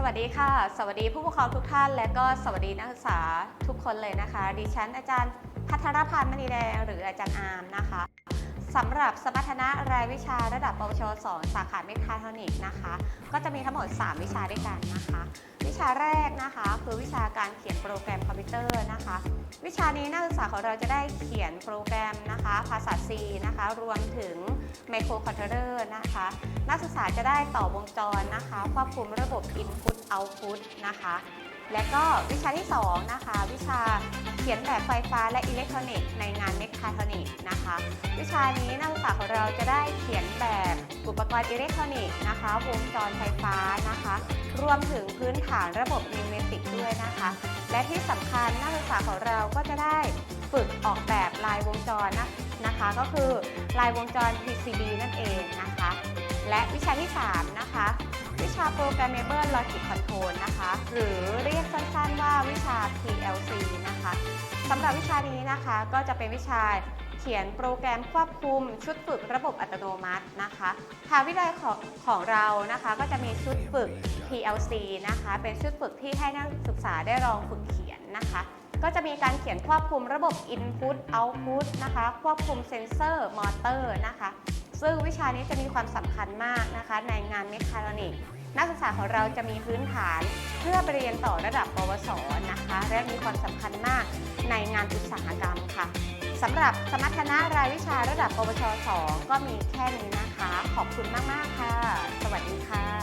สวัสดีค่ะ สวัสดีผู้ปกครองทุกท่าน และก็สวัสดีนักศึกษาทุกคนเลยนะคะ ดิฉันอาจารย์พัทรพันธ์มณีแดง หรืออาจารย์อาร์มนะคะสำหรับสมรรถนะรายวิชาระดับปวช 2 สาขาเมคาทรอนิกส์นะคะ ก็จะมีทั้งหมด 3 วิชาด้วยกันนะคะ ชาแรกนะคะ คือวิชาการเขียนโปรแกรมคอมพิวเตอร์นะคะ วิชานี้นักศึกษาของเราจะได้เขียนโปรแกรมนะคะ ภาษา C นะคะ รวมถึงไมโครคอนโทรลเลอร์นะคะ นักศึกษาจะได้ต่อวงจรนะคะ ควบคุมระบบ Input Output นะคะ และก็วิชาที่ 2 นะคะ วิชาเขียนแบบไฟฟ้าและอิเล็กทรอนิกส์ในงานเมคาทรอนิกส์นะคะ วิชานี้นักศึกษาของเราจะได้เขียนแบบอุปกรณ์อิเล็กทรอนิกส์นะคะ วงจรไฟฟ้านะคะ รวมถึงพื้นฐานระบบนิเมติกด้วยนะคะ และที่สำคัญนักศึกษาของเราก็จะได้ฝึกออกแบบลายวงจรนะนะคะ ก็คือลายวงจร PCB นั่นเองนะคะ และวิชาที่ 3 นะคะ วิชา Programmable Logic Control นะคะ หรือเรียกสั้นๆว่าวิชา PLC นะคะสำหรับวิชานี้นะคะก็จะเป็นวิชา เขียนโปรแกรมควบคุมชุดฝึกระบบอัตโนมัตินะคะทางวิทยาลัยของของเรานะคะก็จะมีชุดฝึก PLC นะคะ เป็นชุดฝึกที่ให้นักศึกษาได้ลองฝึกเขียนนะคะ ก็จะมีการเขียนควบคุมระบบ Input Output นะคะ ควบคุมเซนเซอร์มอเตอร์นะคะ ซึ่งวิชานี้จะมีความสำคัญมากนะคะ ในงานเมคาทรอนิกส์นักศึกษาของเราจะมีพื้นฐานเพื่อไปเรียนต่อระดับปวสนะคะ และมีความสำคัญมากในงานอุตสาหกรรมค่ะ สำหรับสมรรถนะรายวิชาระดับปวช 2 ก็มีแค่นี้นะคะ ขอบคุณมาก ๆ ค่ะ สวัสดีค่ะ